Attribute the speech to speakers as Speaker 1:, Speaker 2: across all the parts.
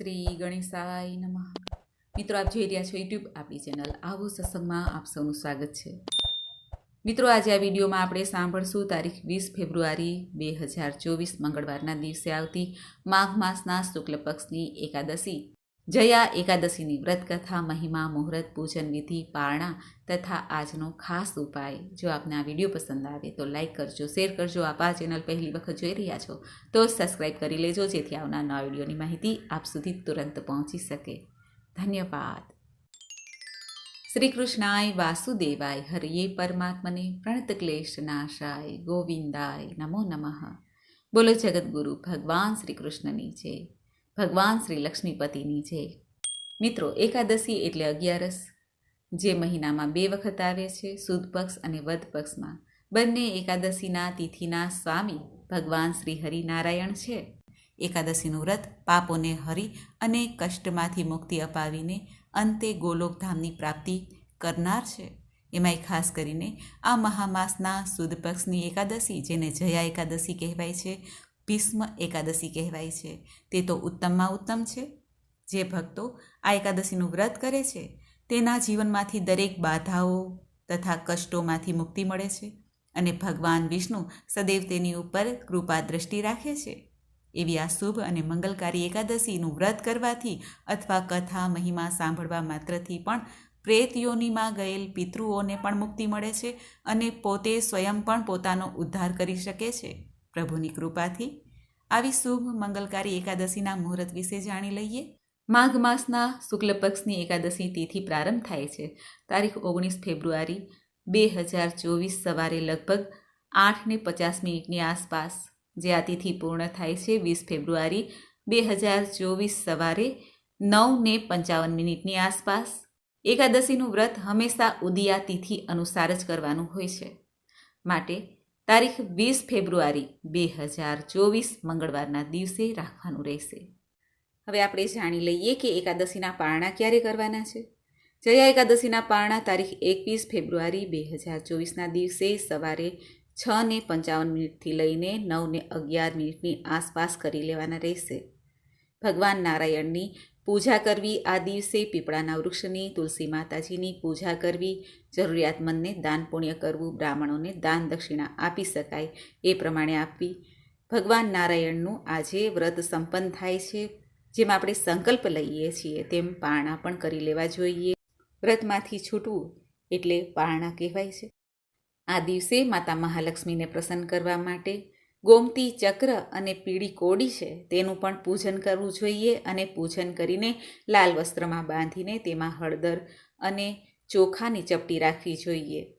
Speaker 1: શ્રી ગણેશાય નમઃ. મિત્રો, આપ જોઈ રહ્યા છો યુટ્યુબ આપણી ચેનલ આવો સત્સંગમાં આપ સૌનું સ્વાગત છે. મિત્રો, આજે આ વિડીયોમાં આપણે સાંભળશું તારીખ વીસ ફેબ્રુઆરી બે હજાર ચોવીસ મંગળવારના દિવસે આવતી માઘ માસના શુક્લ પક્ષની એકાદશી. જયા એકાદશીની વ્રતકથા, મહિમા, મુહૂર્ત, પૂજન, વિધિ, પારણા તથા આજનો ખાસ ઉપાય. જો આપને આ વીડિયો પસંદ આવે તો લાઇક કરજો, શેર કરજો. આપ આ ચેનલ પહેલી વખત જોઈ રહ્યા છો તો સબસ્ક્રાઈબ કરી લેજો, જેથી આવનાર નવા વિડીયોની માહિતી આપ સુધી તુરંત પહોંચી શકે. ધન્યવાદ. શ્રી કૃષ્ણાય વાસુદેવાય, હરિયે પરમાત્મને પ્રણત ક્લેશ નાશાય, ગોવિંદાય નમો નમઃ. બોલો જગદગુરુ, ભગવાન શ્રી કૃષ્ણની જય. ભગવાન શ્રી લક્ષ્મીપતિની જય. મિત્રો, એકાદશી એટલે અગિયારસ, જે મહિનામાં બે વખત આવે છે, સુદ પક્ષ અને વધ પક્ષમાં. બંને એકાદશીના તિથિના સ્વામી ભગવાન શ્રી હરિનારાયણ છે. એકાદશીનું વ્રત પાપોને હરી અને કષ્ટમાંથી મુક્તિ અપાવીને અંતે ગોલોકધામની પ્રાપ્તિ કરનાર છે. એમાંય ખાસ કરીને આ મહામાસના સુદ પક્ષની એકાદશી, જેને જયા એકાદશી કહેવાય છે ભીષ્મ એકાદશી કહેવાય છે. તે તો ઉત્તમમાં ઉત્તમ છે. જે ભક્તો આ એકાદશીનું વ્રત કરે છે, તેના જીવનમાંથી દરેક બાધાઓ તથા કષ્ટોમાંથી મુક્તિ મળે છે અને ભગવાન વિષ્ણુ સદૈવ તેની ઉપર કૃપા દ્રષ્ટિ રાખે છે. એવી આ શુભ અને મંગલકારી એકાદશીનું વ્રત કરવાથી અથવા કથા, મહિમા સાંભળવા માત્રથી પણ પ્રેત યોનિમાં ગયેલ પિતૃઓને પણ મુક્તિ મળે છે અને પોતે સ્વયં પણ પોતાનો ઉદ્ધાર કરી શકે છે. પ્રભુની કૃપાથી આવી શુભ મંગલકારી એકાદશીના મુહૂર્ત વિશે જાણી લઈએ. માઘ માસના શુક્લ પક્ષની એકાદશી તિથિ પ્રારંભ થાય છે. તારીખ ઓગણીસ ફેબ્રુઆરી, બે હજાર ચોવીસ સવારે લગભગ આઠ ને પચાસ મિનિટની આસપાસ, જે આ તિથિ પૂર્ણ થાય છે વીસ ફેબ્રુઆરી, બે હજાર ચોવીસ સવારે નવ ને પંચાવન મિનિટની આસપાસ. એકાદશીનું વ્રત હંમેશા ઉદિયા તિથિ અનુસાર જ કરવાનું હોય છે. માટે તારીખ વીસ ફેબ્રુઆરી, બે હજાર ચોવીસ મંગળવારના દિવસે રાખવાનું રહેશે. હવે આપણે જાણી લઈએ કે એકાદશીના પારણા ક્યારે કરવાના છે. જયા એકાદશીના પારણા તારીખ એકવીસ ફેબ્રુઆરી, બે હજાર ચોવીસના દિવસે સવારે છ ને પંચાવન મિનિટથી લઈને નવ ને અગિયાર મિનિટની આસપાસ કરી લેવાના રહેશે. ભગવાન નારાયણની પૂજા કરવી આ દિવસે, પીપળાના વૃક્ષની, તુલસી માતાજીની પૂજા કરવી જરૂરિયાતમંદને દાન પુણ્ય કરવું, બ્રાહ્મણોને દાન દક્ષિણા આપી શકાય એ પ્રમાણે આપવી. ભગવાન નારાયણનું આજે વ્રત સંપન્ન થાય છે, જેમ આપણે સંકલ્પ લઈએ છીએ તેમ પારણા પણ કરી લેવા જોઈએ. વ્રતમાંથી છૂટવું એટલે પારણા કહેવાય છે. આ દિવસે માતા મહાલક્ષ્મીને પ્રસન્ન કરવા માટે ગોમતી ચક્ર અને પીળી કોડી છે તેનું પણ પૂજન કરવું જોઈએ અને પૂજન કરીને લાલ વસ્ત્રમાં બાંધીને તેમાં હળદર અને ચોખાની ચપટી રાખવી જોઈએ.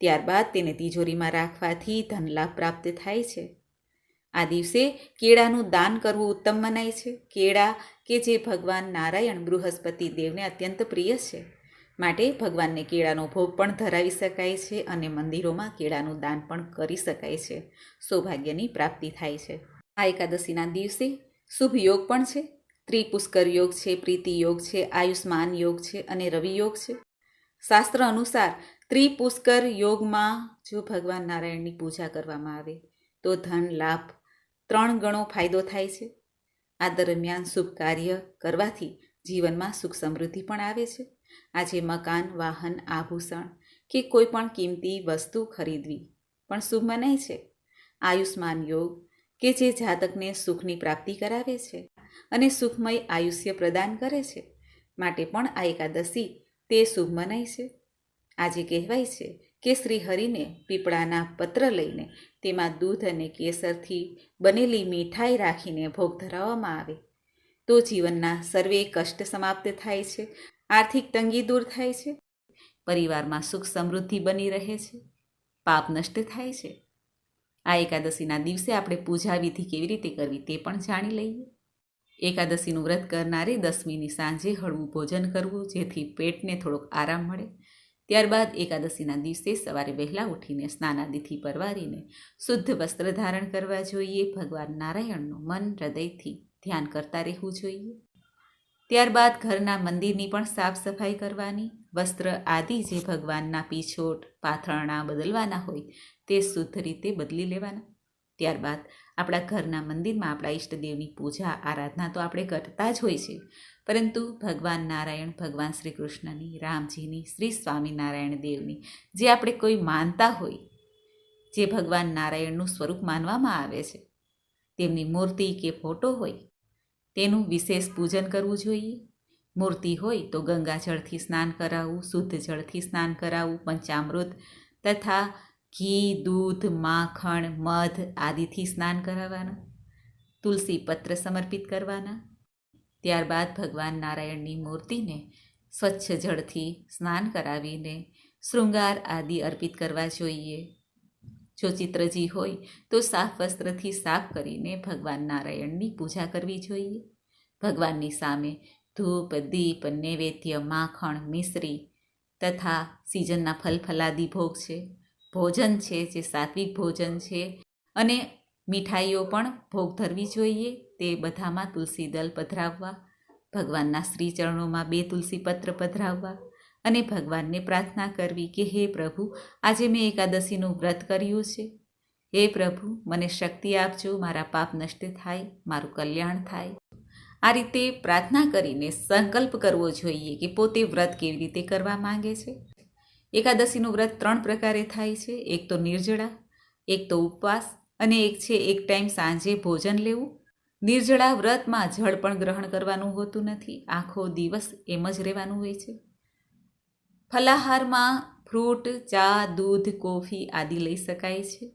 Speaker 1: ત્યારબાદ તેને તિજોરીમાં રાખવાથી ધનલાભ પ્રાપ્ત થાય છે. આ દિવસે કેળાનું દાન કરવું ઉત્તમ મનાય છે. કેળા કે જે ભગવાન નારાયણ બૃહસ્પતિ દેવને અત્યંત પ્રિય છે. માટે ભગવાનને કેળાનો ભોગ પણ ધરાવી શકાય છે અને મંદિરોમાં કેળાનું દાન પણ કરી શકાય છે. સૌભાગ્યની પ્રાપ્તિ થાય છે. આ એકાદશીના દિવસે શુભ યોગ પણ છે. ત્રિપુષ્કર યોગ છે, પ્રીતિ યોગ છે આયુષ્માન યોગ છે અને રવિ યોગ છે. શાસ્ત્ર અનુસાર ત્રિપુષ્કર યોગમાં જો ભગવાન નારાયણની પૂજા કરવામાં આવે. તો ધન, લાભ ત્રણ ગણો ફાયદો થાય છે. આ દરમિયાન શુભ કાર્ય કરવાથી જીવનમાં સુખ સમૃદ્ધિ પણ આવે છે. આજે મકાન, વાહન, આભૂષણ કે કોઈ પણ કિંમતી વસ્તુ ખરીદવી પણ શુભ મનાય છે. આયુષ્માન યોગ કે જે જાતકને સુખની પ્રાપ્તિ કરાવે છે અને સુખમય આયુષ્ય પ્રદાન કરે છે. માટે પણ આ એકાદશી તે શુભ મનાય છે. આજે કહેવાય છે કે શ્રી હરિને પીપળાના પત્ર લઈને તેમાં દૂધ અને કેસરથી બનેલી મીઠાઈ રાખીને ભોગ ધરાવવામાં આવે. તો જીવનના સર્વે કષ્ટ સમાપ્ત થાય છે, આર્થિક તંગી દૂર થાય છે, પરિવારમાં સુખ સમૃદ્ધિ બની રહે છે, પાપ નષ્ટ થાય છે. આ એકાદશીના દિવસે આપણે પૂજા વિધિ કેવી રીતે કરવી તે પણ જાણી લઈએ. એકાદશીનું વ્રત કરનારે દસમીની સાંજે હળવું ભોજન કરવું, જેથી પેટને થોડોક આરામ મળે. ત્યારબાદ એકાદશીના દિવસે સવારે વહેલા ઉઠીને સ્નાનાદિથી પરવારીને શુદ્ધ વસ્ત્ર ધારણ કરવા જોઈએ. ભગવાન નારાયણનું મન હૃદયથી ધ્યાન કરતા રહેવું જોઈએ. ત્યારબાદ ઘરના મંદિરની પણ સાફ સફાઈ કરવાની. વસ્ત્ર આદિ જે ભગવાનના પીછોટ, પાથરણા બદલવાના હોય તે શુદ્ધ રીતે બદલી લેવાના. ત્યારબાદ આપણા ઘરના મંદિરમાં આપણા ઈષ્ટદેવની પૂજા, આરાધના તો આપણે કરતા જ હોય છે. પરંતુ ભગવાન નારાયણ, ભગવાન શ્રી કૃષ્ણની રામજીની, શ્રી સ્વામિનારાયણ દેવની જે આપણે કોઈ માનતા હોય, જે ભગવાન નારાયણનું સ્વરૂપ માનવામાં આવે છે, તેમની મૂર્તિ કે ફોટો હોય, તેનું વિશેષ પૂજન કરવું જોઈએ. મૂર્તિ હોય તો ગંગાજળથી સ્નાન કરાવવું, શુદ્ધ જળથી સ્નાન કરાવવું, પંચામૃત તથા ઘી, દૂધ, માખણ, મધ આદિથી સ્નાન કરાવવાના. તુલસી પત્ર સમર્પિત કરવાના. ત્યારબાદ ભગવાન નારાયણની મૂર્તિને સ્વચ્છ જળથી સ્નાન કરાવીને શૃંગાર આદિ અર્પિત કરવા જોઈએ. જો ચિત્રજી હોય તો સાફ વસ્ત્રથી સાફ કરીને ભગવાન નારાયણની પૂજા કરવી જોઈએ. ભગવાનની સામે ધૂપ, દીપ, નૈવેદ્ય, માખણ, મિશ્રી તથા સિઝનના ફલ ફલાદી ભોગ છે. ભોજન છે, જે સાત્વિક ભોજન છે અને મીઠાઈઓ પણ ભોગ ધરવી જોઈએ, તે બધામાં તુલસી દલ પધરાવવા, ભગવાનના શ્રી ચરણોમાં બે તુલસી પત્ર પધરાવવા અને ભગવાનને પ્રાર્થના કરવી કે, હે પ્રભુ, આજે મેં એકાદશીનું વ્રત કર્યું છે. હે પ્રભુ, મને શક્તિ આપજો, મારા પાપ નષ્ટ થાય, મારું કલ્યાણ થાય. આ રીતે પ્રાર્થના કરીને સંકલ્પ કરવો જોઈએ કે પોતે વ્રત કેવી રીતે કરવા માંગે છે. એકાદશીનું વ્રત ત્રણ પ્રકારે થાય છે. એક તો નિર્જળા, એક તો ઉપવાસ અને એક છે એક ટાઈમ સાંજે ભોજન લેવું. નિર્જળા વ્રતમાં જળ પણ ગ્રહણ કરવાનું હોતું નથી. આખો દિવસ એમ જ રહેવાનું હોય છે. ફલાહારમાં ફ્રૂટ, ચા, દૂધ, કોફી આદિ લઈ શકાય છે.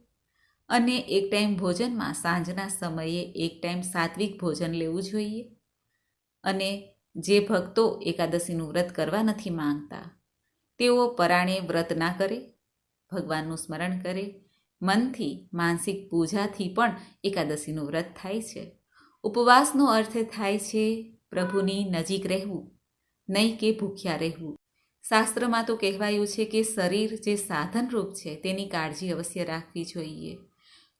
Speaker 1: અને એક ટાઈમ ભોજનમાં સાંજના સમયે એક ટાઈમ સાત્વિક ભોજન લેવું જોઈએ. અને જે ભક્તો એકાદશીનું વ્રત કરવા નથી માંગતા તેઓ પરાણે વ્રત ના કરે, ભગવાનનું સ્મરણ કરે, મનથી, માનસિક પૂજાથી પણ એકાદશીનું વ્રત થાય છે. ઉપવાસનો અર્થ થાય છે પ્રભુની નજીક રહેવું, નહીં કે ભૂખ્યા રહેવું. શાસ્ત્રમાં તો કહેવાયું છે કે શરીર જે સાધનરૂપ છે તેની કાળજી અવશ્ય રાખવી જોઈએ.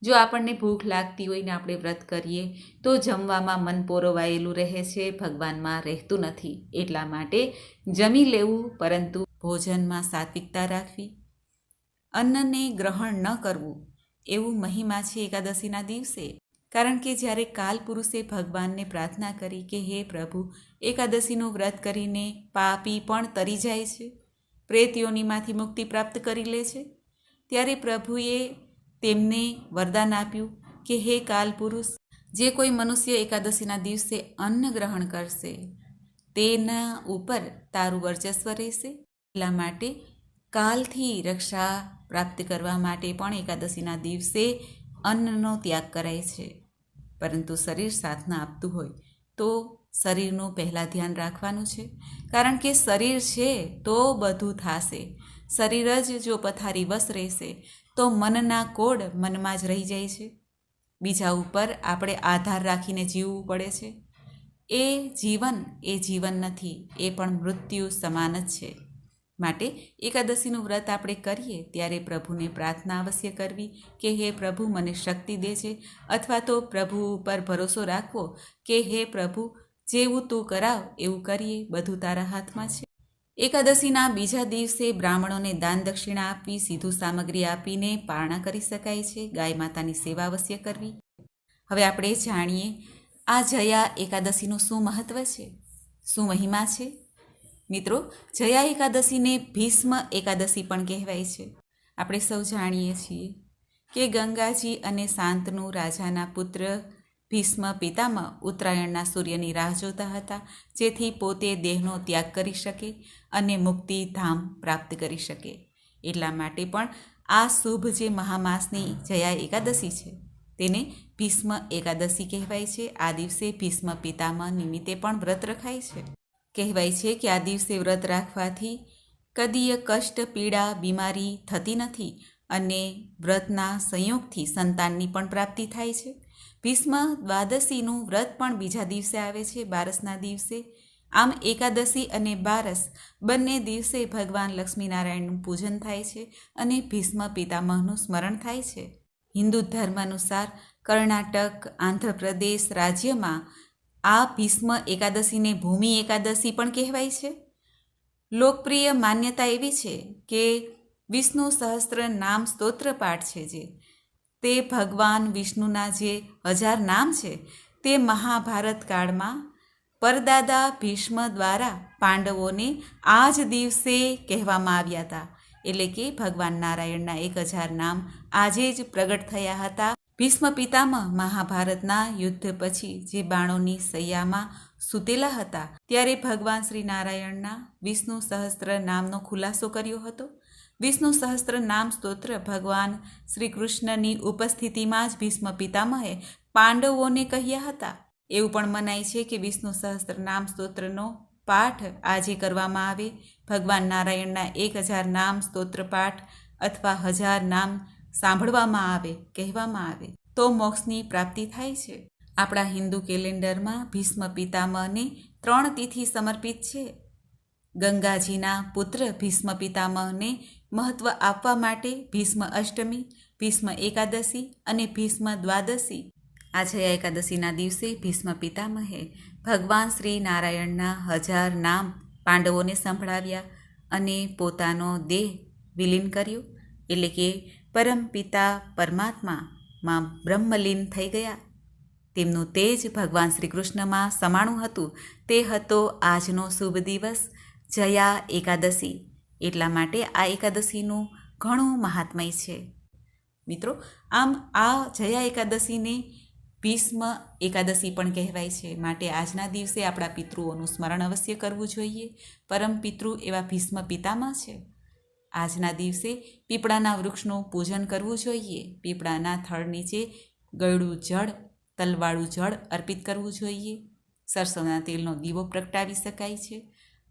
Speaker 1: જો આપણને ભૂખ લાગતી હોય ને આપણે વ્રત કરીએ, તો જમવામાં મન પોરવાયેલું રહે છે, ભગવાનમાં રહેતું નથી. એટલા માટે જમી લેવું, પરંતુ ભોજનમાં સાત્વિકતા રાખવી, અન્નને ગ્રહણ ન કરવું એવું મહિમા છે એકાદશીના દિવસે. કારણ કે જ્યારે કાલ પુરુષે ભગવાનને પ્રાર્થના કરી કે, હે પ્રભુ, એકાદશીનું વ્રત કરીને પાપી પણ તરી જાય છે, પ્રેતીઓનીમાંથી મુક્તિ પ્રાપ્ત કરી લે છે. ત્યારે પ્રભુએ તેમને વરદાન આપ્યું કે, હે કાલ પુરુષ જે કોઈ મનુષ્ય એકાદશીના દિવસે અન્ન ગ્રહણ કરશે, તેના ઉપર તારું વર્ચસ્વ રહેશે. એટલા માટે કાલથી રક્ષા પ્રાપ્ત કરવા માટે પણ એકાદશીના દિવસે અન્નનો ત્યાગ કરાય છે. પરંતુ શરીર સાથના આપતું હોય તો શરીરનું પહેલાં ધ્યાન રાખવાનું છે. કારણ કે શરીર છે તો બધું થશે. શરીર જ જો પથારી વશ રહેશે, તો મનના કોડ મનમાં જ રહી જાય છે. બીજા ઉપર આપણે આધાર રાખીને જીવવું પડે છે. એ જીવન એ જીવન નથી, એ પણ મૃત્યુ સમાન જ છે. માટે એકાદશીનું વ્રત આપણે કરીએ ત્યારે પ્રભુને પ્રાર્થના અવશ્ય કરવી કે હે પ્રભુ, મને શક્તિ દે છે. અથવા તો પ્રભુ ઉપર ભરોસો રાખવો કે હે પ્રભુ, જેવું તું કરાવ, એવું કરીએ. બધું તારા હાથમાં છે. એકાદશીના બીજા દિવસે બ્રાહ્મણોને દાન દક્ષિણા આપવી, સીધું સામગ્રી આપીને પારણા કરી શકાય છે. ગાય માતાની સેવા અવશ્ય કરવી. હવે આપણે જાણીએ, આ જયા એકાદશીનું શું મહત્ત્વ છે? શું મહિમા છે? મિત્રો, જયા એકાદશીને ભીષ્મ એકાદશી પણ કહેવાય છે. આપણે સૌ જાણીએ છીએ કે ગંગાજી અને શાંતનુ રાજાના પુત્ર ભીષ્મ પિતામાં ઉત્તરાયણના સૂર્યની રાહ જોતા હતા, જેથી પોતે દેહનો ત્યાગ કરી શકે અને મુક્તિધામ પ્રાપ્ત કરી શકે. એટલા માટે પણ આ શુભ જે મહામાસની જયા એકાદશી છે, તેને ભીષ્મ એકાદશી કહેવાય છે. આ દિવસે ભીષ્મ પિતામહ નિમિત્તે પણ વ્રત રખાય છે. કહેવાય છે કે આ દિવસે વ્રત રાખવાથી કદીય કષ્ટ, પીડા, બીમારી થતી નથી અને વ્રતના સંયોગથી સંતાનની પણ પ્રાપ્તિ થાય છે. ભીષ્મ દ્વાદશીનું વ્રત પણ બીજા દિવસે આવે છે, બારસના દિવસે. આમ એકાદશી અને બારસ બંને દિવસે ભગવાન લક્ષ્મીનારાયણનું પૂજન થાય છે અને ભીષ્મ પિતામહનું સ્મરણ થાય છે. હિન્દુ ધર્મ અનુસાર કર્ણાટક, આંધ્રપ્રદેશ રાજ્યમાં આ ભીષ્મ એકાદશીને ભૂમિ એકાદશી પણ કહેવાય છે. લોકપ્રિય માન્યતા એવી છે કે વિષ્ણુ સહસ્ત્ર નામ સ્તોત્ર પાઠ છે જે. તે ભગવાન વિષ્ણુના જે હજાર નામ છે તે મહાભારત કાળમાં પરદાદા ભીષ્મ દ્વારા પાંડવોને આ જ દિવસે કહેવામાં આવ્યા હતા. એટલે કે ભગવાન નારાયણના એક હજાર નામ આજે જ પ્રગટ થયા હતા. ભીષ્મ પિતામહ મહાભારતના યુદ્ધ પછી જે બાણોની સૈયામાં સૂતેલા હતા, ત્યારે ભગવાન શ્રી નારાયણના વિષ્ણુ સહસ્ત્ર નામનો ખુલાસો કર્યો હતો. વિષ્ણુ સહસ્ત્ર નામ સ્તોત્ર ભગવાન શ્રી કૃષ્ણની ઉપસ્થિતિમાં જ ભીષ્મ પિતામહે પાંડવોને કહ્યા હતા. એવું પણ મનાય છે કે વિષ્ણુ સહસ્ત્ર નામ સ્તોત્રનો પાઠ આજે કરવામાં આવે. ભગવાન નારાયણના એક હજાર નામ સ્તોત્ર પાઠ અથવા હજાર નામ સાંભળવામાં આવે, કહેવામાં આવે, તો મોક્ષની પ્રાપ્તિ થાય છે. આપણા હિન્દુ કેલેન્ડરમાં ભીષ્મ પિતામહને ત્રણ તિથિ સમર્પિત છે. ગંગાજીના પુત્ર ભીષ્મ પિતામહને મહત્વ આપવા માટે ભીષ્મ અષ્ટમી, ભીષ્મ એકાદશી અને ભીષ્મ દ્વાદશી. આ એકાદશીના દિવસે ભીષ્મ પિતામહે ભગવાન શ્રી નારાયણના હજાર નામ પાંડવોને સંભળાવ્યા અને પોતાનો દેહ વિલીન કર્યો. એટલે કે પરમ પિતા પરમાત્મામાં બ્રહ્મલીન થઈ ગયા. તેમનું તેજ ભગવાન શ્રી કૃષ્ણમાં સમાણું હતું. તે હતો આજનો શુભ દિવસ. જયા એકાદશી. એટલા માટે આ એકાદશીનું ઘણું મહાત્મય છે. મિત્રો, આમ આ જયા એકાદશીને ભીષ્મ એકાદશી પણ કહેવાય છે. માટે આજના દિવસે આપણા પિતૃઓનું સ્મરણ અવશ્ય કરવું જોઈએ. પરમ પિતૃ એવા ભીષ્મ પિતામાં છે. આજના દિવસે પીપળાના વૃક્ષનું પૂજન કરવું જોઈએ. પીપળાના થળ નીચે ગળું જળ, તલવાળું જળ અર્પિત કરવું જોઈએ. સરસવના તેલનો દીવો પ્રગટાવી શકાય છે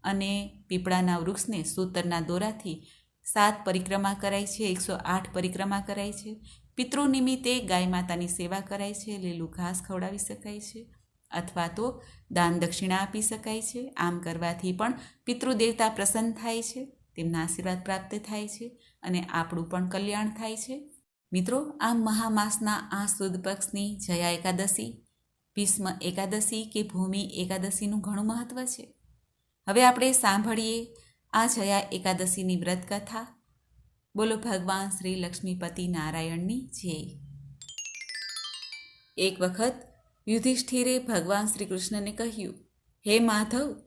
Speaker 1: અને પીપળાના વૃક્ષને સૂતરના દોરાથી સાત પરિક્રમા કરાય છે, એકસો આઠ પરિક્રમા કરાય છે. પિતૃ નિમિત્તે ગાય માતાની સેવા કરાય છે, લીલું ઘાસ ખવડાવી શકાય છે અથવા તો દાન દક્ષિણા આપી શકાય છે. આમ કરવાથી પણ પિતૃદેવતા પ્રસન્ન થાય છે. તેમના આશીર્વાદ પ્રાપ્ત થાય છે અને આપણું પણ કલ્યાણ થાય છે. મિત્રો, આ મહામાસના આ સુદ પક્ષની જયા એકાદશી, ભીષ્મ એકાદશી કે ભૂમિ એકાદશીનું ઘણું મહત્ત્વ છે. હવે આપણે સાંભળીએ આ જયા એકાદશીની વ્રત કથા બોલો ભગવાન શ્રી લક્ષ્મીપતિ નારાયણની જય. એક વખત યુધિષ્ઠિરે ભગવાન શ્રી કૃષ્ણને કહ્યું, હે માધવ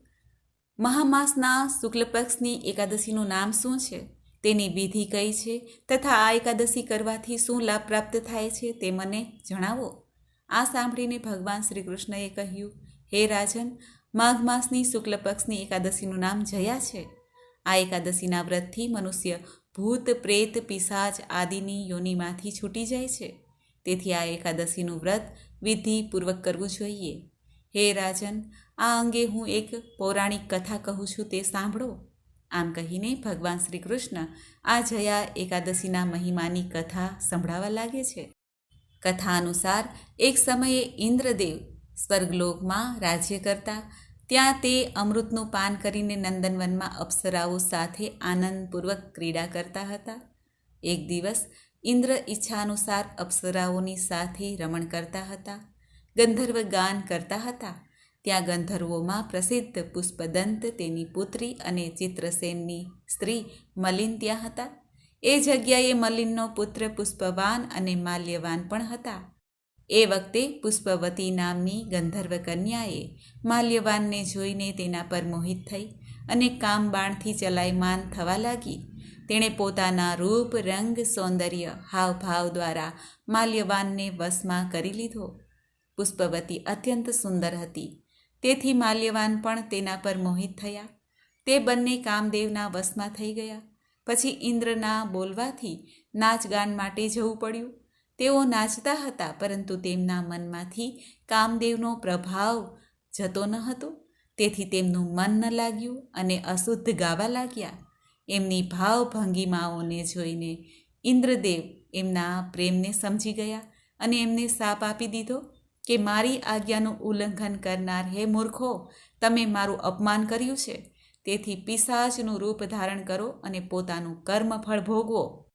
Speaker 1: મહામાસના શુક્લ પક્ષની એકાદશીનું નામ શું છે? તેની વિધિ કઈ છે? તથા આ એકાદશી કરવાથી શું લાભ પ્રાપ્ત થાય છે તે મને જણાવો. આ સાંભળીને ભગવાન શ્રી કૃષ્ણએ કહ્યું, હે રાજન માઘ માસની શુક્લ પક્ષની એકાદશીનું નામ જયા છે. આ એકાદશીના વ્રતથી મનુષ્ય ભૂત, પ્રેત, પિશાચ આદિની યોનિમાંથી છૂટી જાય છે. તેથી આ એકાદશીનું વ્રત વિધિપૂર્વક કરવું જોઈએ. હે રાજન આ અંગે હું એક પૌરાણિક કથા કહું છું તે સાંભળો. આમ કહીને ભગવાન શ્રી કૃષ્ણ આ જયા એકાદશીના મહિમાની કથા સંભળાવા લાગે છે. કથા અનુસાર એક સમયે ઇન્દ્રદેવ સ્વર્ગલોકમાં રાજ્ય કરતા, ત્યાં તે અમૃતનું પાન કરીને નંદનવનમાં અપ્સરાઓ સાથે આનંદપૂર્વક ક્રીડા કરતા હતા. એક દિવસ ઇન્દ્ર ઈચ્છાનુસાર અપ્સરાઓની સાથે રમણ કરતા હતા, ગંધર્વ ગાન કરતા હતા ત્યાં ગંધર્વોમાં પ્રસિદ્ધ પુષ્પદંત તેની પુત્રી અને ચિત્રસેનની સ્ત્રી મલિન ત્યાં હતા. એ જગ્યાએ મલિનનો પુત્ર પુષ્પવાન અને માલ્યવાન પણ હતા. એ વખતે પુષ્પવતી નામની ગંધર્વ કન્યાએ માલ્યવાનને જોઈને તેના પર મોહિત થઈ અને કામબાણથી ચલાયમાન થવા લાગી. તેણે પોતાના રૂપ, રંગ, સૌંદર્ય, હાવભાવ દ્વારા માલ્યવાનને વશમાં કરી લીધો. પુષ્પવતી અત્યંત સુંદર હતી. તેથી માલ્યવાન પણ તેના પર મોહિત થયા. તે બંને કામદેવના વશમાં થઈ ગયા. પછી ઇન્દ્રના બોલવાથી નાચગાન માટે જવું પડ્યું. તેઓ નાચતા હતા, પરંતુ તેમના મનમાંથી કામદેવનો પ્રભાવ જતો ન હતો. તેથી તેમનું મન ન લાગ્યું અને અશુદ્ધ ગાવા લાગ્યા. એમની ભાવ ભંગીમાઓને જોઈને ઇન્દ્રદેવ એમના પ્રેમને સમજી ગયા અને એમને સાપ આપી દીધો. કે મારી આજ્ઞાનું ઉલ્લંઘન કરનાર, હે મૂર્ખો, તમે મારું અપમાન કર્યું છે? તેથી પિશાચનું રૂપ ધારણ કરો અને પોતાનું કર્મફળ ભોગવો.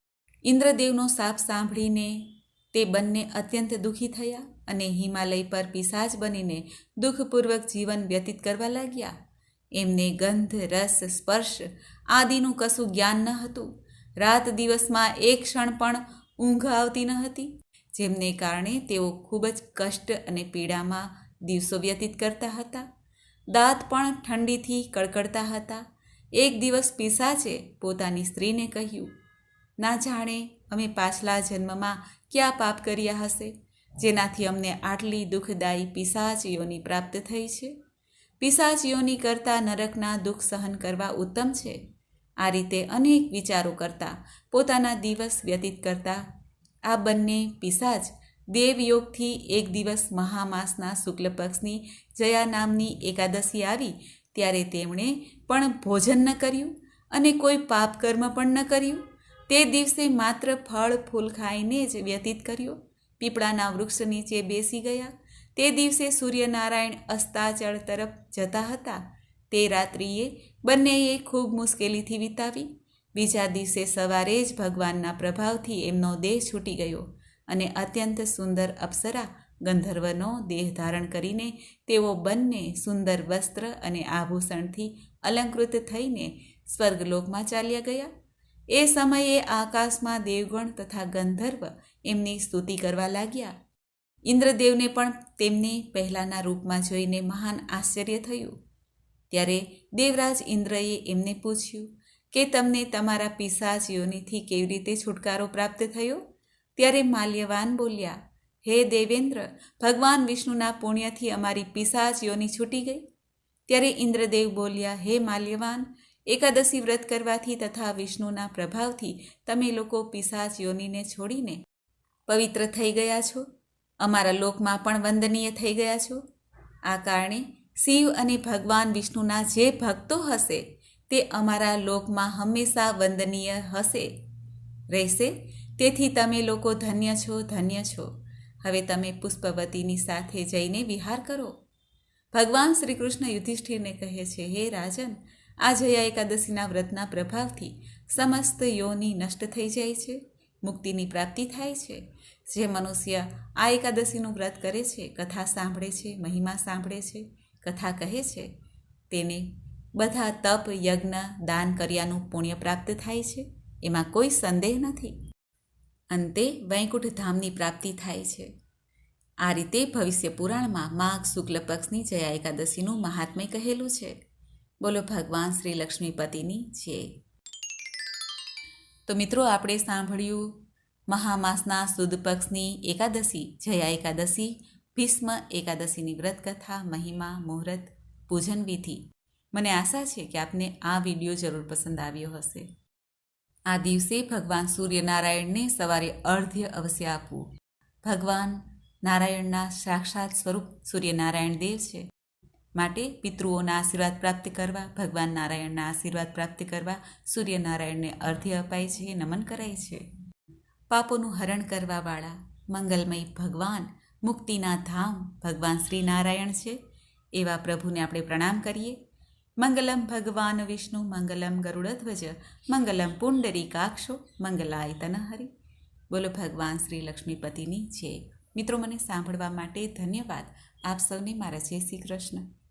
Speaker 1: ઇન્દ્રદેવનો સાપ સાંભળીને તે બંને અત્યંત દુઃખી થયા અને હિમાલય પર પિશાચ બનીને દુઃખપૂર્વક જીવન વ્યતીત કરવા લાગ્યા. એમને ગંધ, રસ, સ્પર્શ આદિનું કશું જ્ઞાન ન હતું. રાત દિવસમાં એક ક્ષણ પણ ઊંઘ આવતી ન હતી. જેમને કારણે તેઓ ખૂબ જ કષ્ટ અને પીડામાં દિવસો વ્યતીત કરતા હતા. દાંત પણ ઠંડીથી કડકડતા હતા. એક દિવસ પિસાચે પોતાની સ્ત્રીને કહ્યું, ના જાણે અમે પાછલા જન્મમાં ક્યાં પાપ કર્યા હશે, જેનાથી અમને આટલી દુઃખદાયી પિસાચીઓની પ્રાપ્ત થઈ છે. પિસાચીઓની કરતાં નરકના દુઃખ સહન કરવા ઉત્તમ છે. આ રીતે અનેક વિચારો કરતા પોતાના દિવસ વ્યતીત કરતા આ બંને પિશાચ દેવયોગથી એક દિવસ મહામાસના શુક્લ પક્ષની જયા નામની એકાદશી આવી, ત્યારે તેમણે પણ ભોજન ન કર્યું અને કોઈ પાપ કર્મ પણ ન કર્યું. તે દિવસે માત્ર ફળ, ફૂલ ખાઈને જ વ્યતીત કર્યો. પીપળાના વૃક્ષ નીચે બેસી ગયા. તે દિવસે સૂર્યનારાયણ અસ્તાચળ તરફ જતા હતા. તે રાત્રિએ બંનેએ ખૂબ મુશ્કેલીથી વિતાવી. બીજા દિવસે સવારે જ ભગવાનના પ્રભાવથી એમનો દેહ છૂટી ગયો અને અત્યંત સુંદર અપ્સરા, ગંધર્વનો દેહ ધારણ કરીને તેઓ બંને સુંદર વસ્ત્ર અને આભૂષણથી અલંકૃત થઈને સ્વર્ગલોકમાં ચાલ્યા ગયા. એ સમયે આકાશમાં દેવગણ તથા ગંધર્વ એમની સ્તુતિ કરવા લાગ્યા. ઇન્દ્રદેવને પણ તેમને પહેલાંના રૂપમાં જોઈને મહાન આશ્ચર્ય થયું. ત્યારે દેવરાજ ઇન્દ્રએ એમને પૂછ્યું કે તમને તમારા પિશાચ યોનિથી કેવી રીતે છુટકારો પ્રાપ્ત થયો? ત્યારે માલ્યવાન બોલ્યા, હે દેવેન્દ્ર, ભગવાન વિષ્ણુના પુણ્યથી અમારી પિશાચ યોની છૂટી ગઈ. ત્યારે ઇન્દ્રદેવ બોલ્યા, હે માલ્યવાન, એકાદશી વ્રત કરવાથી તથા વિષ્ણુના પ્રભાવથી તમે લોકો પિશાચ યોનીને છોડીને પવિત્ર થઈ ગયા છો. અમારા લોકમાં પણ વંદનીય થઈ ગયા છો. આ કારણે શિવ અને ભગવાન વિષ્ણુના જે ભક્તો હશે તે અમારા લોકમાં હંમેશા વંદનીય હશે, રહેશે. તેથી તમે લોકો ધન્ય છો ધન્ય છો. હવે તમે પુષ્પવતીની સાથે જઈને વિહાર કરો. ભગવાન શ્રી કૃષ્ણ યુધિષ્ઠિરને કહે છે, હે રાજન, આ જયા એકાદશીના વ્રતના પ્રભાવથી સમસ્ત યોની નષ્ટ થઈ જાય છે, મુક્તિની પ્રાપ્તિ થાય છે. જે મનુષ્ય આ એકાદશીનું વ્રત કરે છે, કથા સાંભળે છે, મહિમા સાંભળે છે, કથા કહે છે, તેને બધા તપ, યજ્ઞ, દાન કર્યાનું પુણ્ય પ્રાપ્ત થાય છે? એમાં કોઈ સંદેહ નથી? અંતે વૈકુંઠ ધામની પ્રાપ્તિ થાય છે. આ રીતે ભવિષ્ય પુરાણમાં માઘ શુક્લ પક્ષની જયા એકાદશીનું મહાત્મ્ય કહેલું છે. બોલો ભગવાન શ્રી લક્ષ્મીપતિની જય. તો મિત્રો, આપણે સાંભળ્યું મહામાસના સુદ પક્ષની એકાદશી, જયા એકાદશી, ભીષ્મ એકાદશીની વ્રતકથા, મહિમા, મુહૂર્ત, પૂજન વિધિ. મને આશા છે કે આપને આ વીડિયો જરૂર પસંદ આવ્યો હશે. આ દિવસે ભગવાન સૂર્યનારાયણને સવારે અર્ધ્ય અવશ્ય આપવું ભગવાન નારાયણના સાક્ષાત સ્વરૂપ સૂર્યનારાયણ દેવ છે. માટે પિતૃઓના આશીર્વાદ પ્રાપ્ત કરવા, ભગવાન નારાયણના આશીર્વાદ પ્રાપ્ત કરવા સૂર્યનારાયણને અર્ધ્ય અપાય છે નમન કરાય છે. પાપોનું હરણ કરવાવાળા, મંગલમય ભગવાન, મુક્તિના ધામ ભગવાન શ્રી નારાયણ છે. એવા પ્રભુને આપણે પ્રણામ કરીએ. મંગલમ ભગવાન વિષ્ણુ મંગલમ ગરુડધ્વજ મંગલમ પુંડરીકાક્ષો મંગલાય તનહરી બોલો ભગવાન શ્રી લક્ષ્મીપતિની જય। મિત્રો, મને સાંભળવા માટે ધન્યવાદ। આપ સૌને મારા જય શ્રી કૃષ્ણ।